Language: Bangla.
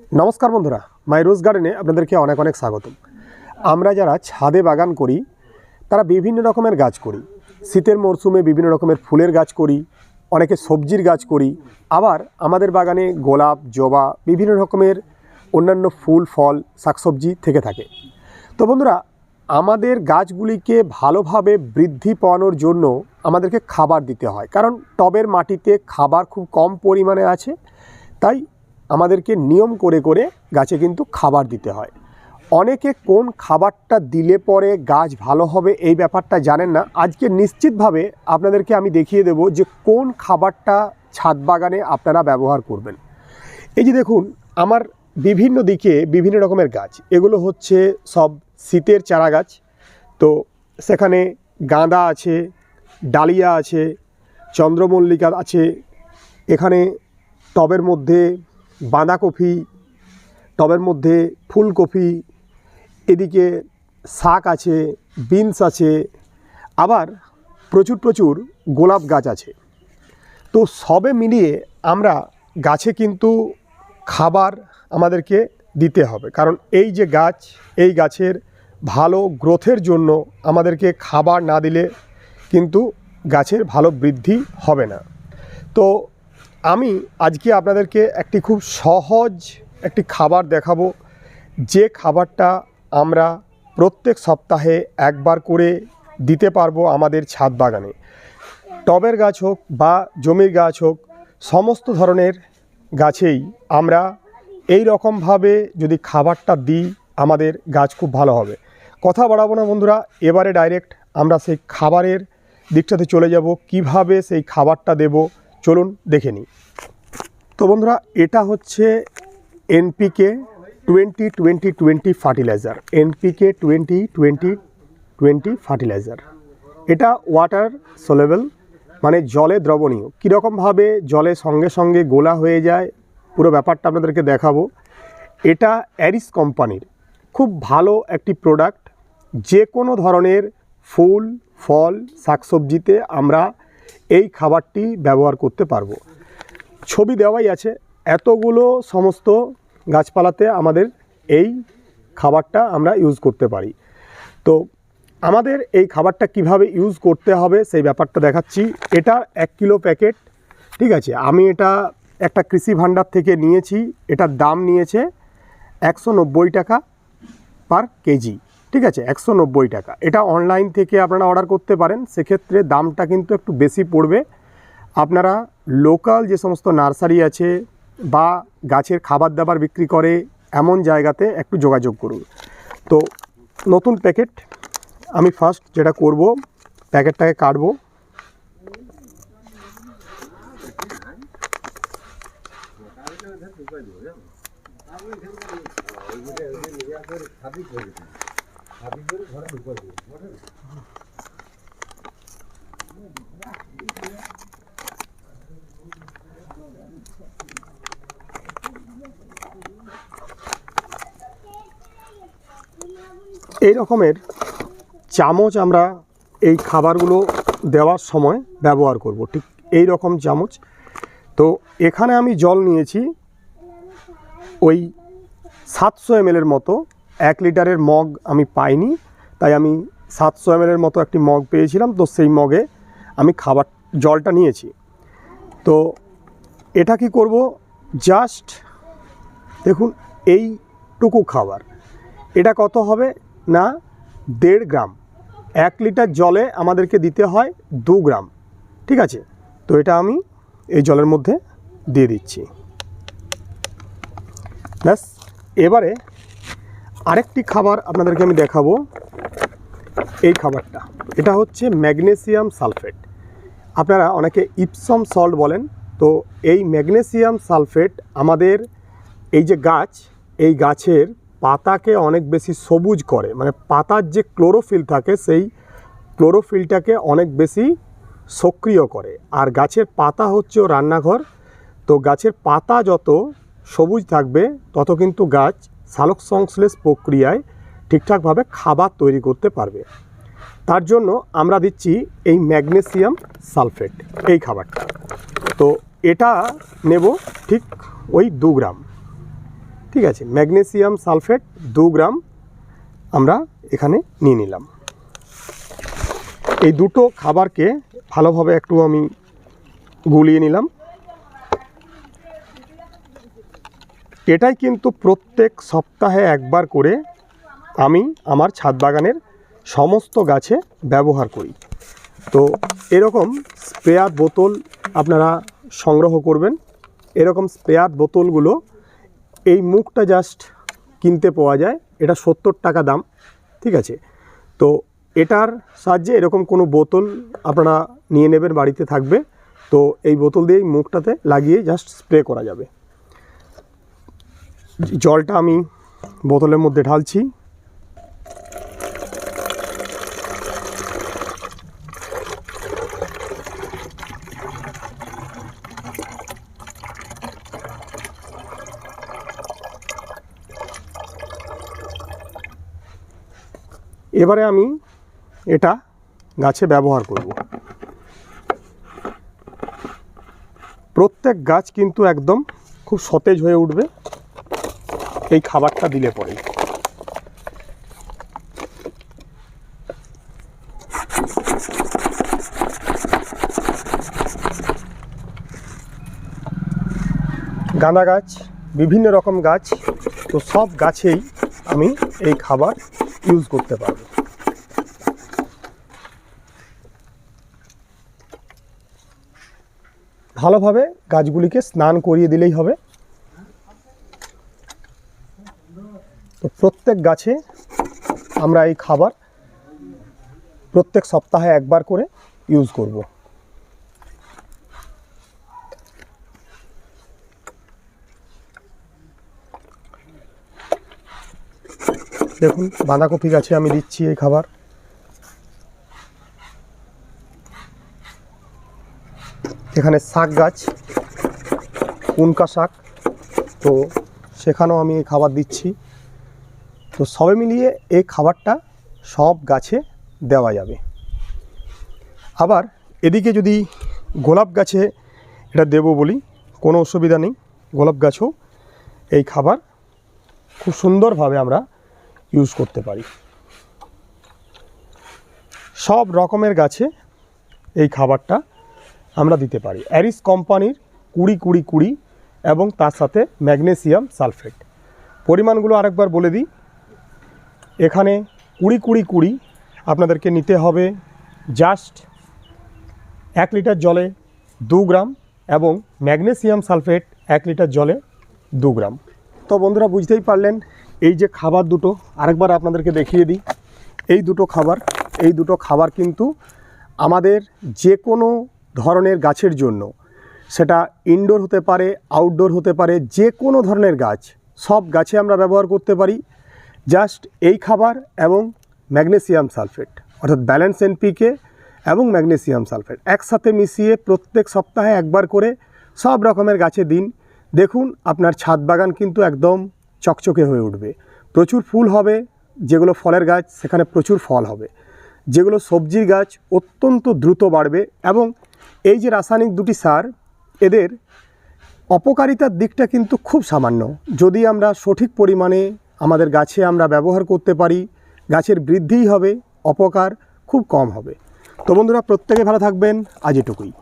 নমস্কার বন্ধুরা, মাই রোজ গার্ডেনে আপনাদেরকে অনেক অনেক স্বাগতম। আমরা যারা ছাদে বাগান করি, তারা বিভিন্ন রকমের গাছ করি। শীতের মরশুমে বিভিন্ন রকমের ফুলের গাছ করি, অনেকে সবজির গাছ করি। আবার আমাদের বাগানে গোলাপ, জবা, বিভিন্ন রকমের অন্যান্য ফুল, ফল, শাকসবজি থেকে থাকে। তো বন্ধুরা, আমাদের গাছগুলিকে ভালোভাবে বৃদ্ধি পাওয়ানোর জন্য আমাদেরকে খাবার দিতে হয়। কারণ টবের মাটিতে খাবার খুব কম পরিমাণে আছে, তাই আমাদেরকে নিয়ম করে করে গাছে কিন্তু খাবার দিতে হয়। অনেকে কোন খাবারটা দিলে পরে গাছ ভালো হবে এই ব্যাপারটা জানেন না। আজকে নিশ্চিতভাবে আপনাদেরকে আমি দেখিয়ে দেব যে কোন খাবারটা ছাদ বাগানে আপনারা ব্যবহার করবেন। এই যে দেখুন, আমার বিভিন্ন দিকে বিভিন্ন রকমের গাছ। এগুলো হচ্ছে সব শীতের চারা গাছ। তো সেখানে গাঁদা আছে, ডালিয়া আছে, চন্দ্রমল্লিকা আছে। এখানে টবের মধ্যে বাঁধাকপি, টবের মধ্যে ফুলকপি, এদিকে শাক আছে, বিনস আছে, আবার প্রচুর প্রচুর গোলাপ গাছ আছে। তো সবে মিলিয়ে আমরা গাছে কিন্তু খাবার আমাদেরকে দিতে হবে। কারণ এই যে গাছ, এই গাছের ভালো গ্রোথের জন্য আমাদেরকে খাবার না দিলে কিন্তু গাছের ভালো বৃদ্ধি হবে না। তো আমি আজকে আপনাদেরকে একটি খুব সহজ একটি খাবার দেখাবো। যে খাবারটা আমরা প্রত্যেক সপ্তাহে একবার করে দিতে পারব আমাদের ছাদ বাগানে। টবের গাছ হোক বা জমির গাছ হোক, সমস্ত ধরনের গাছেই আমরা এই রকমভাবে যদি খাবারটা দিই, আমাদের গাছ খুব ভালো হবে। কথা বাড়াবো না বন্ধুরা, এবারে ডাইরেক্ট আমরা সেই খাবারের দিকটাতে চলে যাব। কীভাবে সেই খাবারটা দেব চলুন দেখে নিই। তো বন্ধুরা, এটা হচ্ছে NPK twenty twenty twenty fertiliser NPK twenty twenty twenty fertiliser এটা ওয়াটার সোলেবল মানে জলে দ্রবণীয়। কীরকমভাবে জলে সঙ্গে সঙ্গে গোলা হয়ে যায়, পুরো ব্যাপারটা আপনাদেরকে দেখাবো। এটা অ্যারিস কোম্পানির খুব ভালো একটি প্রোডাক্ট যে কোনো ধরনের ফুল, ফল, শাকসবজিতে আমরা এই খাবারটি ব্যবহার করতে পারব। ছবি দেওয়াই আছে। এতগুলো সমস্ত গাছপালাতে আমাদের এই খাবারটা আমরা ইউজ করতে পারি। তো আমাদের এই খাবারটা কীভাবে ইউজ করতে হবে সেই ব্যাপারটা দেখাচ্ছি। এটা এক কিলো প্যাকেট, ঠিক আছে? আমি এটা একটা কৃষি ভাণ্ডার থেকে নিয়েছি। এটার দাম নিয়েছে একশো নব্বই টাকা পার কেজি। ঠিক আছে, একশো নব্বই টাকা। এটা অনলাইন থেকে আপনারা অর্ডার করতে পারেন, সেক্ষেত্রে দামটা কিন্তু একটু বেশি পড়বে। আপনারা লোকাল যে সমস্ত নার্সারি আছে বা গাছের খাবার দাবার বিক্রি করে এমন জায়গাতে একটু যোগাযোগ করুন। তো নতুন প্যাকেট আমি ফার্স্ট যেটা করব প্যাকেটটাকে কাটবো। এই রকমের চামচ আমরা এই খাবারগুলো দেওয়ার সময় ব্যবহার করব, ঠিক এই রকম চামচ। তো এখানে আমি জল নিয়েছি ওই সাতশো এমএলের মতো এক লিটারের মগ আমি পাইনি, তাই আমি সাতশো এমএলের মতো একটি মগ পেয়েছিলাম, তো সেই মগে আমি খাবার, জলটা নিয়েছি। তো এটা কি করব? জাস্ট দেখুন, এইটুকু খাবার। এটা কত হবে? না, দেড় গ্রাম। এক লিটার জলে আমাদেরকে দিতে হয় দু গ্রাম। ঠিক আছে? তো এটা আমি এই জলের মধ্যে দিয়ে দিচ্ছি। ব্যাস, এবারে আরেকটি খাবার আপনাদেরকে আমি দেখাবো। এই খাবারটা, এটা হচ্ছে ম্যাগনেসিয়াম সালফেট। আপনারা অনেকে ইপসম সল্ট বলেন, তো এই ম্যাগনেসিয়াম সালফেট আমাদের এই যে গাছ, এই গাছের পাতাকে অনেক বেশি সবুজ করে মানে পাতার যে ক্লোরোফিল থাকে, সেই ক্লোরোফিলটাকে অনেক বেশি সক্রিয় করে। আর গাছের পাতা হচ্ছে রান্নাঘর, তো গাছের পাতা যত সবুজ থাকবে, তত কিন্তু গাছ সালোক সংশ্লেষ প্রক্রিয়ায় ঠিকঠাকভাবে খাবার তৈরি করতে পারবে। তার জন্য আমরা দিচ্ছি এই ম্যাগনেসিয়াম সালফেট, এই খাবারটা। তো এটা নেব ঠিক ওই দু গ্রাম। ঠিক আছে, ম্যাগনেসিয়াম সালফেট দু গ্রাম আমরা এখানে নিয়ে নিলাম। এই দুটো খাবারকে ভালোভাবে একটু আমি গুলিয়ে নিলাম। এটাই কিন্তু প্রত্যেক সপ্তাহে একবার করে আমি আমার ছাদ বাগানের সমস্ত গাছে ব্যবহার করি। তো এরকম স্প্রেয়ার বোতল আপনারা সংগ্রহ করবেন। এরকম স্প্রেয়ার বোতলগুলো এই মুখটা জাস্ট কিনতে পাওয়া যায়। এটা সত্তর টাকা দাম, ঠিক আছে? তো এটার সাহায্যে এরকম কোনো বোতল আপনারা নিয়ে নেবেন, বাড়িতে থাকবে। তো এই বোতল দিয়েই মুখটাতে লাগিয়ে জাস্ট স্প্রে করা যাবে। জলটা আমি বোতলের মধ্যে ঢালছি। এবারে আমি এটা গাছে ব্যবহার করব। প্রত্যেক গাছ কিন্তু একদম খুব সতেজ হয়ে উঠবে। এই খাবারটা দিলে পরে। গাঁদা গাছ, বিভিন্ন রকম গাছ, তো সব গাছেই আমি এই খাবার ইউজ করতে পারব। ভালোভাবে গাছগুলিকে স্নান করিয়ে দিলেই হবে। প্রত্যেক গাছে আমরা এই খাবার প্রত্যেক সপ্তাহে একবার করে ইউজ করব। দেখুন, বাঁধাকপি গাছে আমি দিচ্ছি এই খাবার। এখানে শাক গাছ কুনকা শাক, তো সেখানেও আমি এই খাবার দিচ্ছি। তো সবে মিলিয়ে এই খাবারটা সব গাছে দেওয়া যাবে। আবার এদিকে যদি গোলাপ গাছে এটা দেবো বলি, কোনো অসুবিধা নেই। গোলাপ গাছও এই খাবার খুব সুন্দরভাবে আমরা ইউজ করতে পারি। সব রকমের গাছে এই খাবারটা আমরা দিতে পারি। অ্যারিস কোম্পানির কুড়ি কুড়ি কুড়ি এবং তার সাথে ম্যাগনেসিয়াম সালফেট। পরিমাণগুলো আরেকবার বলে দিই। এখানে কুড়ি কুড়ি কুড়ি আপনাদেরকে নিতে হবে জাস্ট এক লিটার জলে দু গ্রাম এবং ম্যাগনেসিয়াম সালফেট এক লিটার জলে দু গ্রাম। তো বন্ধুরা বুঝতেই পারলেন, এই যে খাবার দুটো, আরেকবার আপনাদেরকে দেখিয়ে দিই। এই দুটো খাবার, এই দুটো খাবার কিন্তু আমাদের যে কোনো ধরনের গাছের জন্য, সেটা ইনডোর হতে পারে আউটডোর হতে পারে, যে কোনো ধরনের গাছ, সব গাছে আমরা ব্যবহার করতে পারি। জাস্ট এই খাবার এবং ম্যাগনেসিয়াম সালফেট, অর্থাৎ ব্যালেন্স এনপিকে এবং ম্যাগনেসিয়াম সালফেট একসাথে মিশিয়ে প্রত্যেক সপ্তাহে একবার করে সব রকমের গাছে দিন। দেখুন, আপনার ছাদ বাগান কিন্তু একদম চকচকে হয়ে উঠবে। প্রচুর ফুল হবে, যেগুলো ফলের গাছ, সেখানে প্রচুর ফল হবে। যেগুলো সবজির গাছ অত্যন্ত দ্রুত বাড়বে এবং এই যে রাসায়নিক দুটি সার, এদের অপকারিতার দিকটা কিন্তু খুব সামান্য। যদি আমরা সঠিক পরিমাণে আমাদের গাছে আমরা ব্যবহার করতে পারি, গাছের বৃদ্ধিই হবে, অপকার খুব কম হবে। তো বন্ধুরা, প্রত্যেকে ভালো থাকবেন, আজ এটুকুই।